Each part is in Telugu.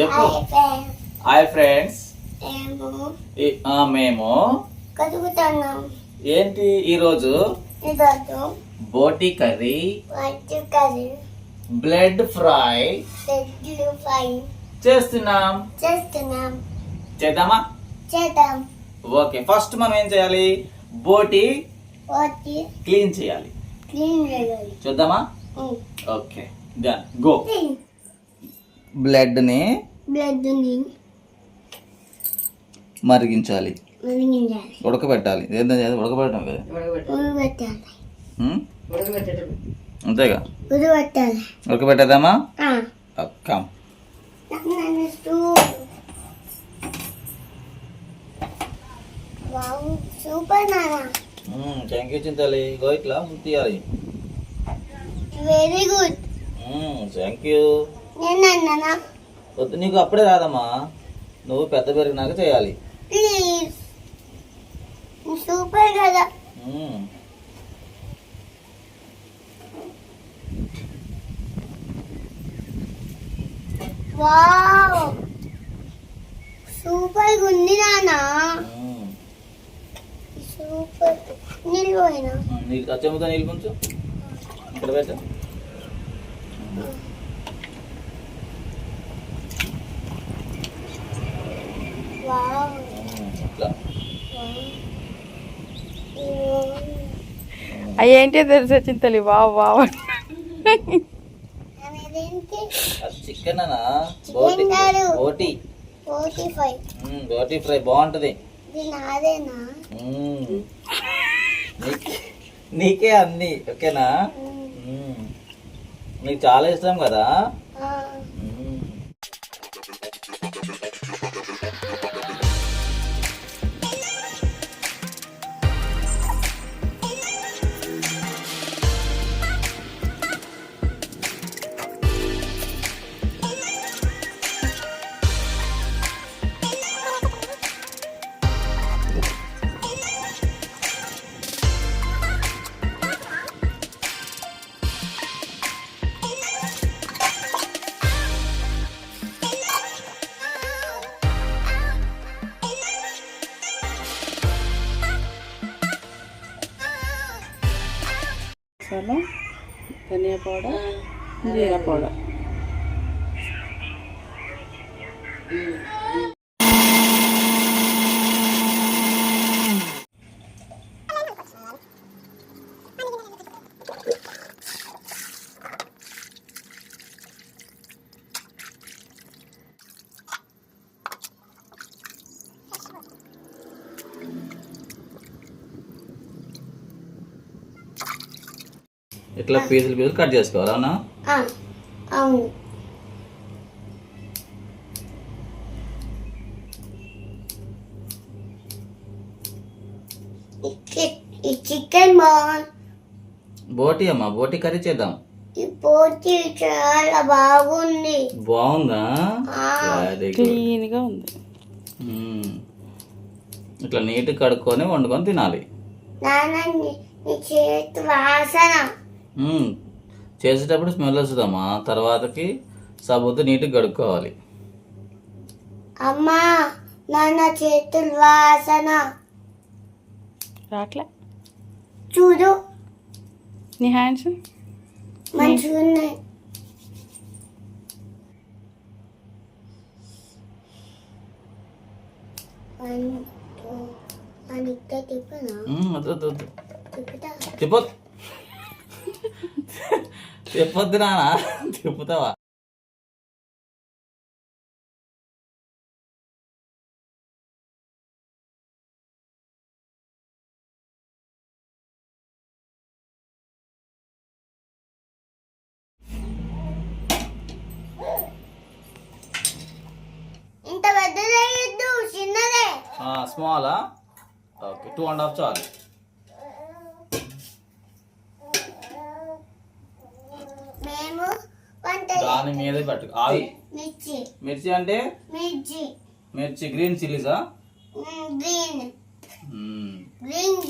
చెప్పు. హాయ్ ఫ్రెండ్స్ మేము ఏంటి ఈరోజు? బోటి కర్రీ బ్లడ్ ఫ్రై చేస్తున్నాం. చేస్తున్నాం. చేద్దామా? చేద్దాం. ఓకే ఫస్ట్ మనం ఏం చేయాలి? బోటి క్లీన్ చేయాలి. క్లీన్ చేయాలి. చూద్దామా. Okay done go. క్లీన్ బ్లడ్ని బ్లడ్ని మరిగించాలి. మరిగించాలి. ఉడకబెట్టాలి. ఏంటంటే అది? ఉడకబెట్టడం కదా? అంతేగా? చూ వావ్ సూపర్ నానా థ్యాంక్ యూ చింతాలి. గో ఇట్లా తీయాలి వెరీ గుడ్. థ్యాంక్ యూ నేను అన్నానా వద్దు నీకు అప్పుడే రాదమ్మా. నువ్వు పెద్ద పెరిగినాక చేయాలి. సూపర్ కదా. సూపర్ ఉంది నానా. సూపర్. నీకు చెంబుతో నీళ్ళు కొంచెం ఇక్కడ పెట్టు వావ్ మ్మ్. ఇట్లా అయ్యేంటి తెలిసి వచ్చింది తల్లి వావ్ వావ్ చికెన్ బోటి ఫ్రై బాగుంటది. నీకే అన్ని ఓకేనా. నీకు చాలా ఇష్టం కదా? ధనియా పౌడర్ జీరా పౌడర్. ఇట్లా పీసులు పీసులు కట్ చేసుకోవాలి అవునా ఆ, అవును. ఈ చి- ఈ చికెన్ బోటి అమ్మా బోటి కర్రీ చేద్దాం. ఈ పోటీ చాలా బాగుంది. బాగుందా? క్లీన్గా ఉంది. ఇట్లా నీట్ కడుక్కొని వండుకొని తినాలి. నాన్న నీ నీ చేతి వాసన. చేసేటప్పుడు స్మెల్ వస్తుందమ్మా. తర్వాతకి సబ్బుతో నీట్గా కడుక్కోవాలి. అమ్మా నాన్న చేతుల వాసన. రాట్లే. చూడు. నీ హ్యాండ్స్? మంచిగా ఉన్నాయి అని ఇక్కడ తిప్పనా మ్మ్, వద్దు, వద్దు, వద్దు. తిప్పుతా తిప్పొద్దు తిప్పొద్దు నానా చిన్నదే. స్మాలా? ఓకే టూ అండ్ హాఫ్ చాలు. మేము దాని మీద పెట్టు. ఆవి. మిర్చి. మిర్చి అంటే? మిర్చి. మిర్చి గ్రీన్ చిల్లీసా? గ్రీన్. గ్రీన్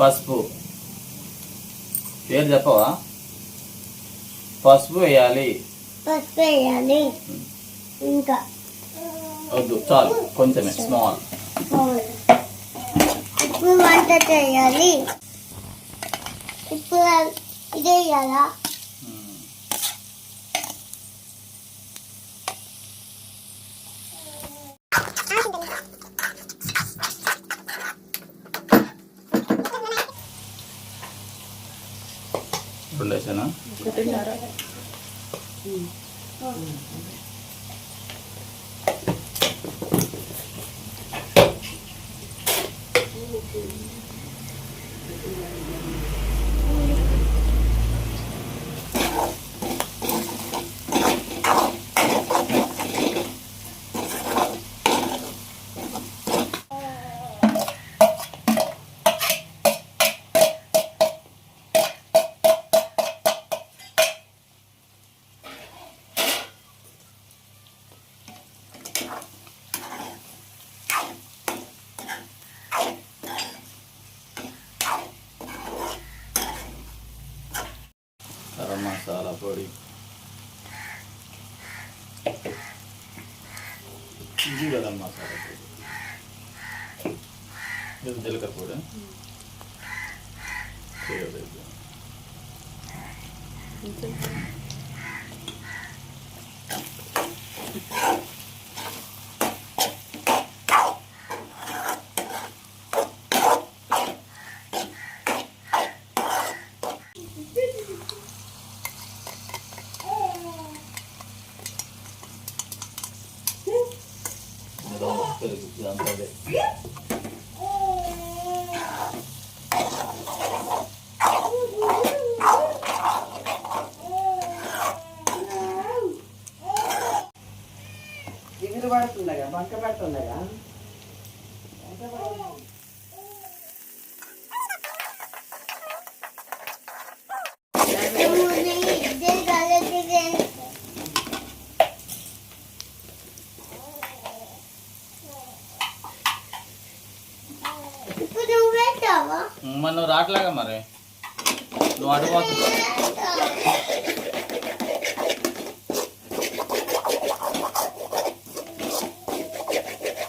పసుపు. పేరు చెప్పవా? పసుపు వేయాలి. పసుపు వేయాలి. ఇంకా. వద్దు చాలు కొంచెమే స్మాల్. ఇప్పుడు వంట చేయాలి. ఇప్పుడు ఇది వేయాలా రెండు వేసానా ఒకటిన్నర గరం మసాలా పొడి ఇది గరం మసాలా పొడి ఇది జీలకర్ర పొడి చేయలేదు. దిగులు పడుతుండగా బంక పడుతుండగా నువ్వు రావట్లేగా మరి నువ్వు అటు పోతున్నావు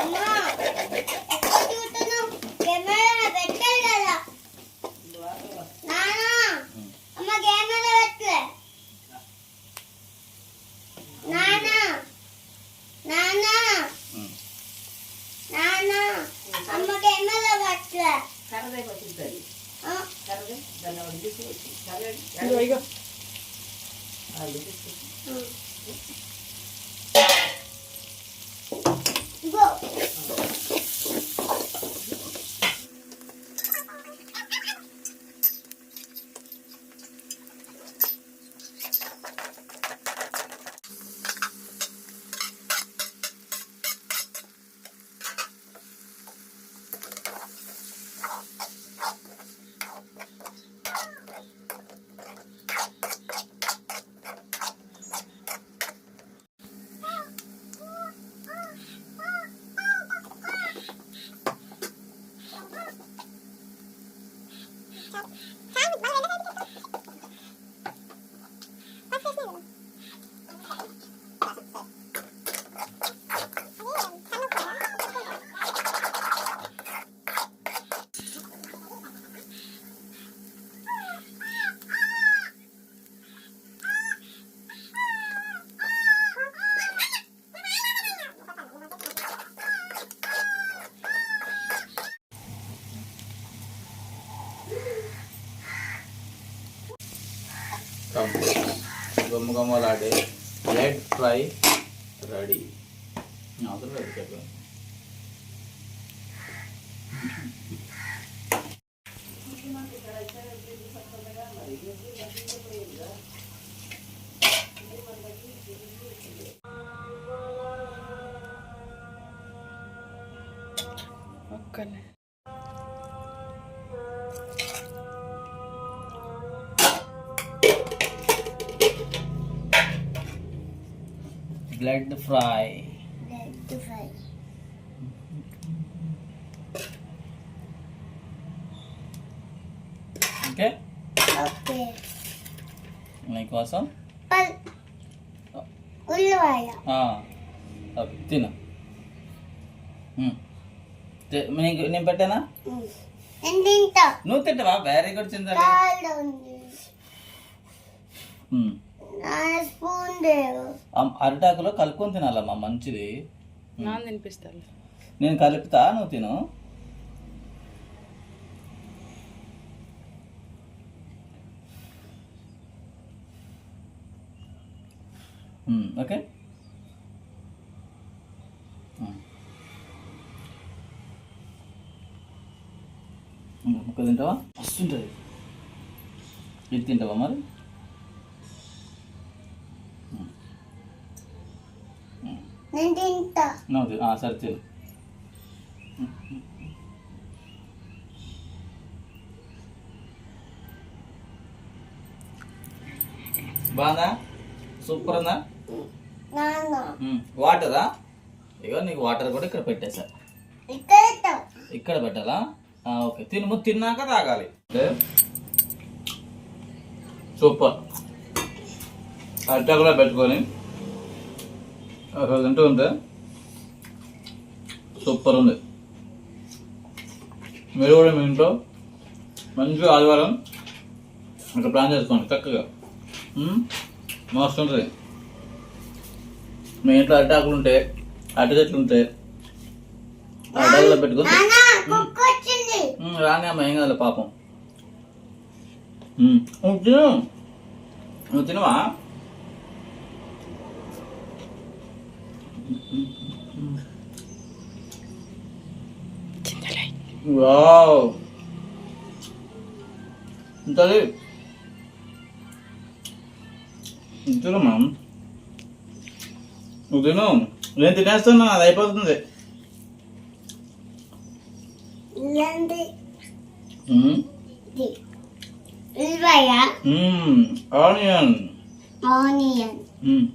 అమ్మా ఎక్కడ చూస్తున్నావు కెమెరా పెట్టాలి కదా నానా అమ్మ కెమెరా పెట్టలే నానా నానా ఉమ్. నానా అమ్మ కెమెరా పెట్టలే కర్రదే ハハハハ! గుమ్మ గుమ్మలాడే ఎగ్ ఫ్రై రెడీ అవసరం లేదు చెప్పు ఒక్కలే blood fry leg fry okay okay నీకోసం ఉల్లిపాయ తిను. తి- నీకు నేను పెట్టానా? తింటా. నువ్వు తింటావా? వెరీ గుడ్ చింత అరిటాకులో కలుపుకొని తినాలమ్మా మంచిది. నాన్న తినిపిస్తాను నేను కలుపుతా నువ్వు తిను. ఓకే? ముక్క తింటావా? వస్తుంటుంది. ఇది తింటావా మరి? నేను తింటా నువ్వు తి- ఆ, సరే తిను. బాగుందా? సూపర్ ఉందా? వాటరా? ఇగో నీకు వాటర్ కూడా ఇక్కడ పెట్టేసా. ఇక్కడ పెట్టాలా? ఓకే. తిను తిన్నాక తాగాలి. సూపర్. అట్టా కూడా పెట్టుకొని అక్కడ తింటూ ఉంటే సూపర్ ఉంది. మీరు కూడా మీ ఇంట్లో మంచిగా ఆదివారం అక్కడ ప్లాన్ చేసుకోండి చక్కగా. మస్తు ఉంటుంది. మీ ఇంట్లో అరిటాకులు ఉంటే అరటి చెట్లు ఉంటే అరిటాకులో పెట్టుకొని రాని అమ్మ ఏం కాదు పాపం. తిను. నువ్వు తినవా? వావ్ ఇంతది తినమ్మా నువ్వు తిను నేను తినేస్తున్నా అది అయిపోతుంది ఆనియన్ ఆనియన్.